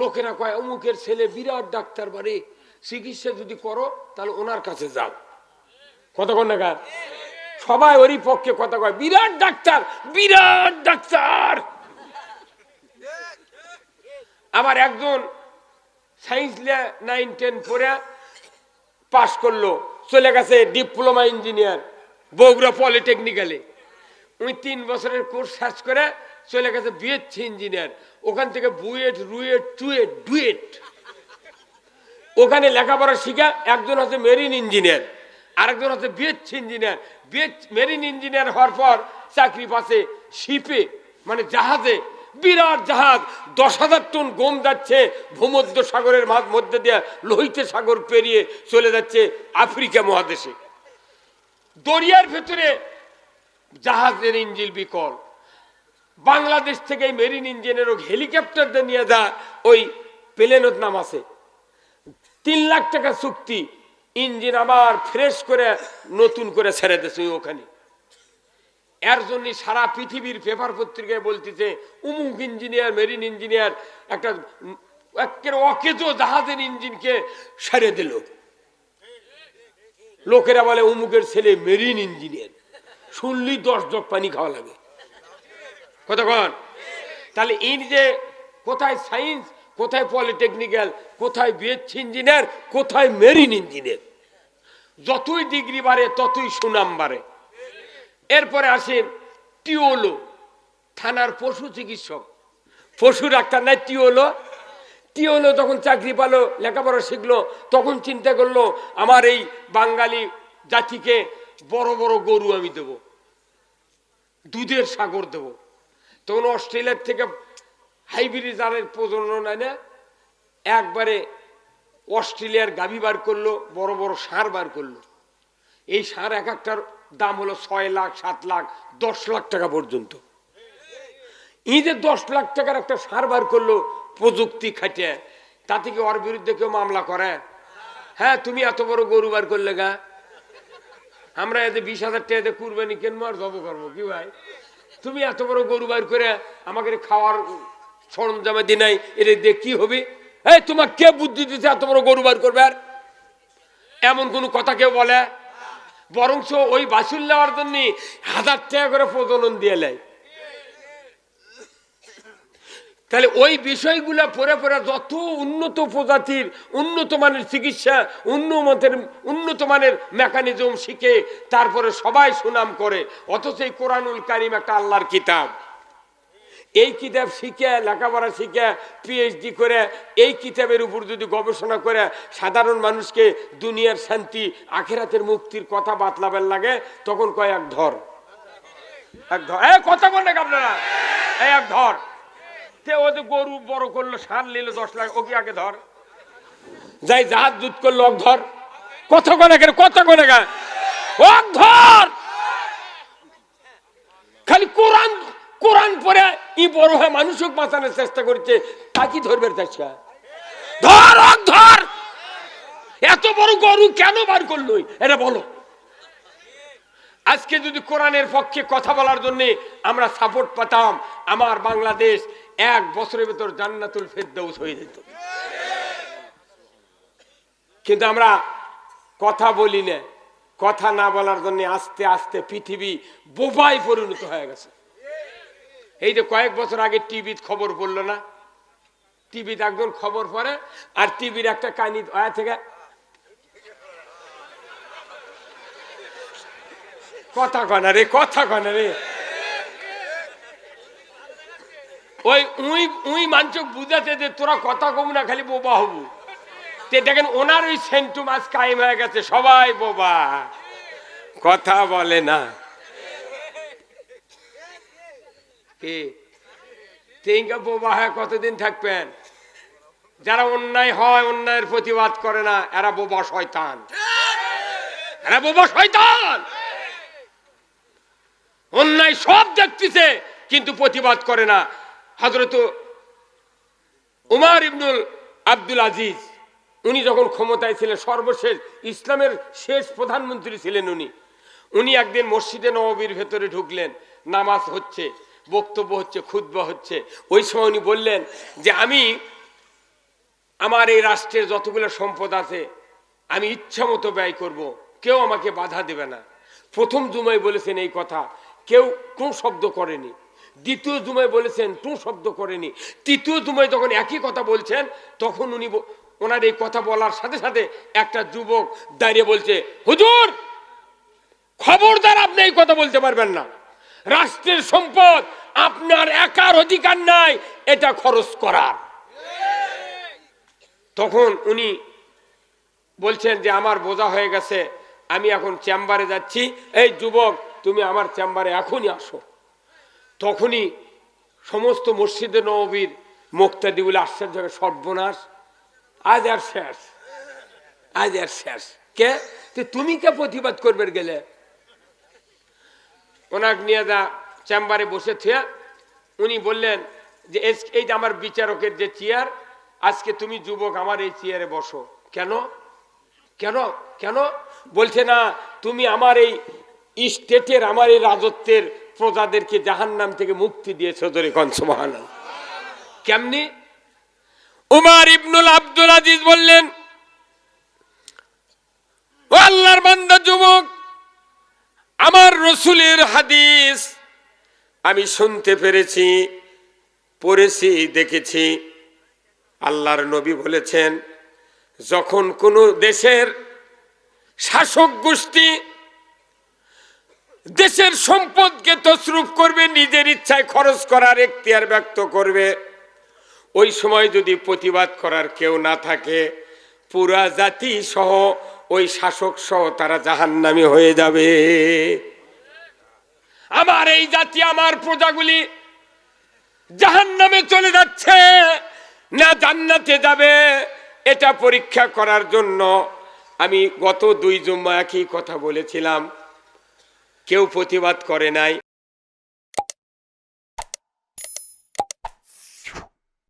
লোকেরা কয়, অমুকের ছেলে বিরাট ডাক্তার বাড়ি, চিকিৎসা যদি করো, তাহলে ওনার কাছে যাও। কতক্ষণ নাগাদ সবাই ওরই পক্ষে কথা কয়, বিরাট ডাক্তার বিরাট ডাক্তার! আবার একজন সায়েন্স নাইন টেন পড়ে পাশ করল, চলে গেছে ডিপ্লোমা ইঞ্জিনিয়ার, বগুড়া পলিটেকনিক্যালে। উনি তিন বছরের কোর্স শেষ করে চলে গেছে বিএসসি ইঞ্জিনিয়ার ওখান থেকে বুয়েট, রুয়েট, টুয়েট, ডুয়েট। ওখানে লেখাপড়া শিখা একজন হচ্ছে মেরিন ইঞ্জিনিয়ার, আরেকজন হচ্ছে BSc engineer. BS marine engineer হওয়ার পর চাকরি পাশে শিপে মানে জাহাজে। বিরাট জাহাজ, দশ হাজার টন গম যাচ্ছে, ভূমধ্য সাগরের মধ্যে দিয়ে লোহিত সাগর পেরিয়ে চলে যাচ্ছে আফ্রিকা মহাদেশে। দরিয়ার ভেতরে জাহাজের ইঞ্জিল বিকল। বাংলাদেশ থেকে মেরিন ইঞ্জিনের হেলিকপ্টার দিয়ে নিয়ে যা, ওই প্লেনের নাম আছে। তিন লাখ টাকা চুক্তি, ইঞ্জিন আবার ফ্রেশ করে নতুন করে ছেড়ে দিয়েছে ওখানে। এর জন্য সারা পৃথিবীর পেপার পত্রিকায় বলতেছে, উমুক ইঞ্জিনিয়ার, মেরিন ইঞ্জিনিয়ার, একটা একের অকেজো জাহাজের ইঞ্জিনকে সেরে দিল। লোকেরা বলে, উমুকের ছেলে মেরিন ইঞ্জিনিয়ার। শুনলি দশ জগ পানি খাওয়া লাগে। কতক্ষণ তাহলে এই যে কোথায় সায়েন্স, কোথায় পলিটেকনিক্যাল, কোথায় বিএসসি ইঞ্জিনিয়ার, কোথায় মেরিন ইঞ্জিনিয়ার, যতই ডিগ্রি বাড়ে, ততই সুনাম বাড়ে। এরপরে আসেন টিওলো, থানার পশু চিকিৎসক। পশু ডাক্তার নাই, টিওলো। টিওলো যখন চাকরি পালো, লেখাপড়া শিখলো, তখন চিন্তা করল, আমার এই বাঙালি জাতিকে বড় বড় গরু আমি দেব, দুধের সাগর দেব। তখন অস্ট্রেলিয়ার থেকে হাইব্রিড জারের প্রজনন এনে একবারে অস্ট্রেলিয়ার গাভী বার করল, বড় বড় সার বার করল। এই সার এক একটার দাম হলো ছয় লাখ, সাত লাখ, দশ লাখ টাকা পর্যন্ত। এই যে দশ লাখ টাকার একটা সার বার করল, প্রযুক্তি খাটিয়ে, তাতে কি ওর বিরুদ্ধে কেউ মামলা করে? হ্যাঁ তুমি এত বড় গরু বার করলে গা। আমরা এতে বিশ হাজার টাকা কুরবানি কেনবো আর জব করব কি ভাই? তুমি এত বড় গরু বাইর করে আমাকে খাওয়ার সরঞ্জামে দি নাই এটা দিয়ে কি হবে? এই, তোমার কে বুদ্ধি দিতে এত বড় গরু বার করবে? আর এমন কোন কথা কেউ বলে? বরংস ওই বাসুল নেওয়ার জন্য হাজার টাকা করে প্রজনন দিয়ে নেয়। তাহলে ওই বিষয়গুলো পরে পরে যত উন্নত প্রজাতির, উন্নত মানের চিকিৎসা উন্নতের উন্নত মানের মেকানিজম শিখে তারপরে সবাই সুনাম করে, অথচ এই কোরআনুল কারিম একটা আল্লাহর কিতাব। এই কিতাব শিখে, লেখাপড়া শিখে পিএইচডি করে, এই কিতাবের উপর যদি গবেষণা করে, সাধারণ মানুষকে দুনিয়ার শান্তি, আখেরাতের মুক্তির কথা বাতলাবেন লাগে, তখন কয়, এক ধর। এক ধর। এই কথা বলেন আপনারা এক ধর। গরু বড় করল, সার নিল দশ লাখ ওকে আগে ধর? যাই জাহাজ দুধ করল অক ধর। কত কোনে কেন কত কোনে কেন অক ধর! খালি কোরআন কোরআন পরে ই বড় হয়ে মানুষক বাঁচানোর চেষ্টা করছে তা কি ধরবে চেষ্টা ধর অক ধর! এত বড় গরু কেন বার করল? এটা বলো। আজকে যদি কোরআনের পক্ষে কথা বলার জন্য আমরা সাপোর্ট পেতাম, আমার বাংলাদেশ এক বছরের ভিতর জান্নাতুল ফেরদৌস হয়ে যেত। কিন্তু আমরা কথা বলি না, কথা না বলার জন্য আস্তে আস্তে পৃথিবী বোবাই পরিণত হয়ে গেছে। এই যে কয়েক বছর আগে টিভিত খবর পড়ল না? টিভিতে একজন খবর পড়ে, আর টিভির একটা কাহিনী আয়া থেকে কথা কনা রে, কথা কনা রে। ওই উই উই মানচক বুঝাতে যে তোরা কথা কম না, খালি বোবা হবু। তে দেখেন ওনার ওই সেন্টু মাছ কায়েম হয়ে গেছে, সবাই বোবা। কথা বলে না। কে? তেঙ্কা বোবা হয় কতদিন থাকবেন? যারা অন্যায় হয়, অন্যায়ের প্রতিবাদ করে না, এরা বোবা শয়তান। এরা বোবা শয়তান! অন্যায় সব দেখতেছে, কিন্তু প্রতিবাদ করে না। হজরত উমার ইবনুল আব্দুল আজিজ, উনি যখন ক্ষমতায় ছিলেন, সর্বশেষ ইসলামের শেষ প্রধানমন্ত্রী ছিলেন উনি। উনি একদিন মসজিদে নববীর ভেতরে ঢুকলেন, নামাজ হচ্ছে, বক্তব্য হচ্ছে খুদ্া হচ্ছে। ওই সময় উনি বললেন যে, আমি আমার এই রাষ্ট্রের যতগুলো সম্পদ আছে, আমি ইচ্ছা মতো ব্যয় করব। কেউ আমাকে বাধা দেবে না। প্রথম জুমায় বলেছেন এই কথা, কেউ কোন শব্দ করেনি। দ্বিতীয় জুমায় বলেছেন টু শব্দ করেনি। তৃতীয় জুমায় যখন একই কথা বলছেন, তখন উনি ওনার এই কথা বলার সাথে সাথে একটা যুবক দাঁড়িয়ে বলছে, হুজুর, খবরদার আপনি এই কথা বলতে পারবেন না। রাষ্ট্রের সম্পদ আপনার একার অধিকার নাই, এটা খরচ করার। তখন উনি বলছেন যে, আমার বোঝা হয়ে গেছে, আমি এখন চেম্বারে যাচ্ছি। এই যুবক, তুমি আমার চেম্বারে এখনই আসো। তখনই সমস্ত মসজিদে নবীর মুক্তাদিগুলো আশ্চর্য হবে, সর্বনাশ। আজ আর শেষ। আজ আর শেষ। কে? তুমি কে প্রতিবাদ করবে গেলে? ওনাকে নিয়ে যা চেম্বারে বসে উনি বললেন যে এই যে আমার বিচারকের যে চেয়ার আজকে তুমি যুবক আমার এই চেয়ারে বসো। কেন? কেন? কেন? বলছে না তুমি আমার এই স্টেটের আমার এই রাজত্বের প্রজাদেরকে জাহান নাম থেকে মুক্তি দিয়েছ ধরে কনসমাহান কেমনি? উমার ইবনুল আব্দুল আজিজ বললেন আল্লাহর বান্দা যুবক, আমার রসুলের হাদিস আমি শুনতে পেরেছি, পড়েছি, দেখেছি। আল্লাহর নবী বলেছেন, যখন কোনো দেশের শাসক গোষ্ঠী দেশের সম্পদকে তসরুপ করবে, নিজের ইচ্ছায় খরচ করার এখতিয়ার ব্যক্ত করবে। ওই সময় যদি প্রতিবাদ করার কেউ না থাকে, পুরা জাতি সহ ওই শাসক সহ তারা জাহান্নামী হয়ে যাবে। আমার এই জাতি, আমার প্রজাগুলি জাহান্নামে চলে যাচ্ছে, না জান্নাতে যাবে। এটা পরীক্ষা করার জন্য আমি গত দুই জুম্মা একই কথা বলেছিলাম। কেউ প্রতিবাদ করে নাই।